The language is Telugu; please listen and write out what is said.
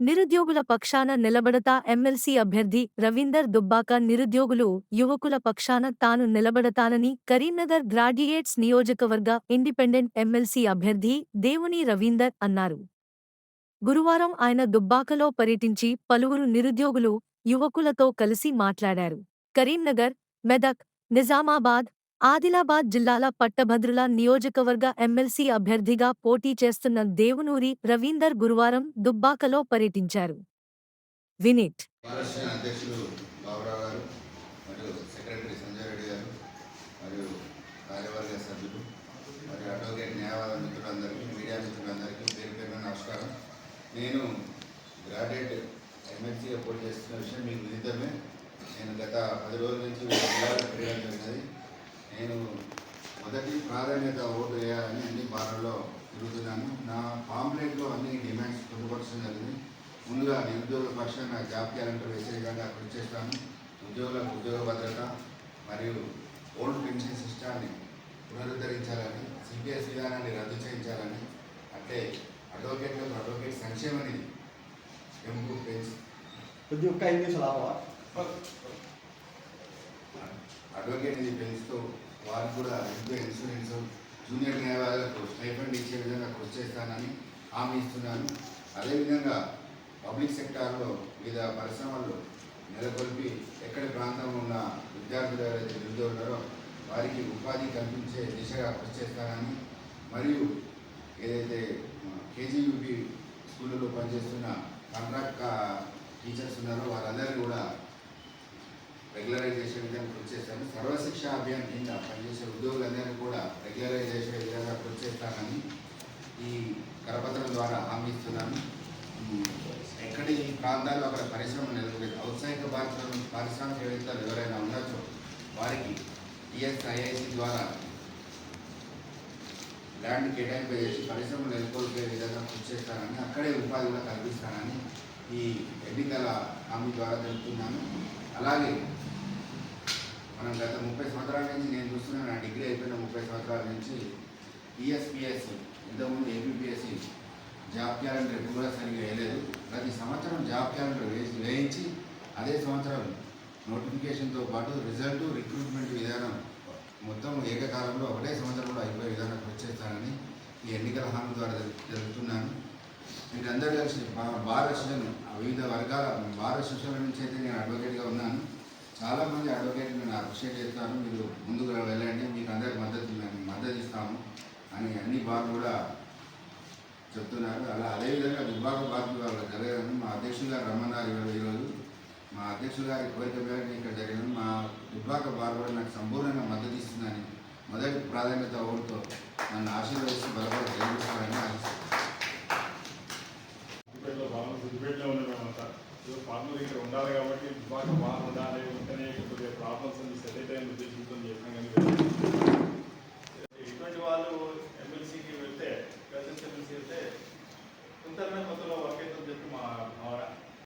నిరుద్యోగుల పక్షాన నిలబడతా ఎమ్మెల్సీ అభ్యర్థి రవీందర్ దుబ్బాక నిరుద్యోగులు యువకుల పక్షాన తాను నిలబడతానని కరీంనగర్ గ్రాడ్యుయేట్స్ నియోజకవర్గ ఇండిపెండెంట్ ఎమ్మెల్సీ అభ్యర్థి దేవుని రవీందర్ అన్నారు. గురువారం ఆయన దుబ్బాకలో పర్యటించి పలువురు నిరుద్యోగులు యువకులతో కలిసి మాట్లాడారు. కరీంనగర్ మెదక్ నిజామాబాద్ ఆదిలాబాద్ జిల్లాల పట్టభద్రుల నియోజకవర్గ ఎమ్మెల్సీ అభ్యర్థిగా పోటీ చేస్తున్న దేవునూరి రవీందర్ గురువారం దుబ్బాకలో పర్యటించారు. వినిట్ నేను గ్రాడ్యుయేట్ ఎమ్మెల్సీగా పోటీ చేస్తున్న విషయం మీకు నిజమే నేను గత పది రోజుల నుంచి జరిగినది. నేను మొదటి ప్రాధాన్యత ఓటు వేయాలని అన్ని బార్లలో తిరుగుతున్నాను. నా పాంప్లెట్లో అన్ని డిమాండ్స్ పొందుపరచడం జరిగింది. ముందుగా నిరుద్యోగుల పక్షాన జాబ్ క్యాలెండర్ వేసే విధంగా కృషి చేస్తాను. ఉద్యోగులకు ఉద్యోగ భద్రత మరియు ఓల్డ్ పెన్షన్ సిస్టాన్ని పునరుద్ధరించాలని సిపిఎస్ విధానాన్ని రద్దు చేయించాలని అంటే అడ్వకేట్లకు అడ్వకేట్ సంక్షేమ నిధి పెంపు పెంచి కొద్ది ఒక్క అడ్వకేట్ పెంచుతూ వారికి కూడా ఎంతో ఇన్సూరెన్స్ జూనియర్ న్యాయవాదులకు స్టైఫండ్ ఇచ్చే విధంగా కృషి చేస్తానని హామీ ఇస్తున్నాను. అదేవిధంగా పబ్లిక్ సెక్టార్లో వివిధ పరిశ్రమలు నెలకొల్పి ఎక్కడి ప్రాంతంలో ఉన్న విద్యార్థులు ఎవరైతే నిరుద్యోగులారో ఉన్నారో వారికి ఉపాధి కల్పించే దిశగా కృషి చేస్తానని మరియు ఏదైతే కేజీయూపీ స్కూళ్ళలో పనిచేస్తున్న కాంట్రాక్ట్ టీచర్స్ ఉన్నారో వారందరినీ కూడా రెగ్యులరైజేషన్ చేసే విధంగా కృషి చేస్తాను. సర్వశిక్ష అభియాన్ కింద పనిచేసే ఉద్యోగులందరినీ కూడా రెగ్యులరైజ్ చేసే విధంగా కృషి చేస్తానని ఈ కరపత్రం ద్వారా హామీ ఇస్తున్నాను. ఉమ్, ఎక్కడ ఈ ప్రాంతాల్లో అక్కడ పరిశ్రమ నెలకొలేదు ఔత్సాహిక పారిశ్రామిక పారిశ్రామికవేత్తలు ఎవరైనా ఉండొచ్చో వారికి టిఎస్ఐఐసి ద్వారా ల్యాండ్ కేటాయింపు చేసి పరిశ్రమలు నెలకొల్పే విధంగా కృషి చేస్తానని అక్కడే ఉపాధి కూడా కల్పిస్తానని ఈ ఎన్నికల హామీ ద్వారా తెలుపుతున్నాను. అలాగే మనం గత ముప్పై సంవత్సరాల నుంచి నేను చూస్తున్నా నా డిగ్రీ అయిపోయిన ముప్పై సంవత్సరాల నుంచి ఈఎస్పిఎస్సి ఇంతకుముందు ఏపీపీఎస్సి జాబ్ క్యాలెండర్ ఎప్పుడు కూడా సరిగ్గా వేయలేదు. ప్రతి సంవత్సరం జాబ్ క్యాలెండర్ వేసి వేయించి అదే సంవత్సరం నోటిఫికేషన్తో పాటు రిజల్ట్ రిక్రూట్మెంట్ విధానం మొత్తం ఏకకాలంలో ఒకటే సంవత్సరంలో అయిపోయే విధానం వచ్చేస్తానని చేస్తానని ఈ ఎన్నికల హామీ ద్వారా తెలు- తెలుపుతున్నాను మీకు అందరూ కలిసి భారత వివిధ వర్గాల భారత అసోసియేషన్ నుంచి అయితే నేను అడ్వకేట్గా ఉన్నాను. చాలామంది అడ్వకేట్ నేను అప్రిషియేట్ చేస్తాను మీరు ముందుకు వెళ్ళండి. మీకు అందరికి మద్దతు మేము మద్దతు ఇస్తాము అని అన్ని బాధలు కూడా చెప్తున్నారు. అలా అదేవిధంగా విభాగ బార్ వాళ్ళు జరగదని మా అధ్యక్షులు గారు రమ్మన్నారు ఈరోజు ఈరోజు. మా అధ్యక్షులు గారి కోరిక మేరకు ఇక్కడ జరిగిన మా విభాగ బార్ కూడా నాకు సంపూర్ణంగా మద్దతు ఇస్తుందని మొదటి ప్రాధాన్యత ఓటుతో నన్ను ఇక్కడ ఉండాలి కాబట్టి మాకు బాగా ఉండాలి ఉంటేనే కొద్దిగా ప్రాబ్లమ్స్ అని సెటిల్ అయిన ఉద్దేశంతో చేసినా కానీ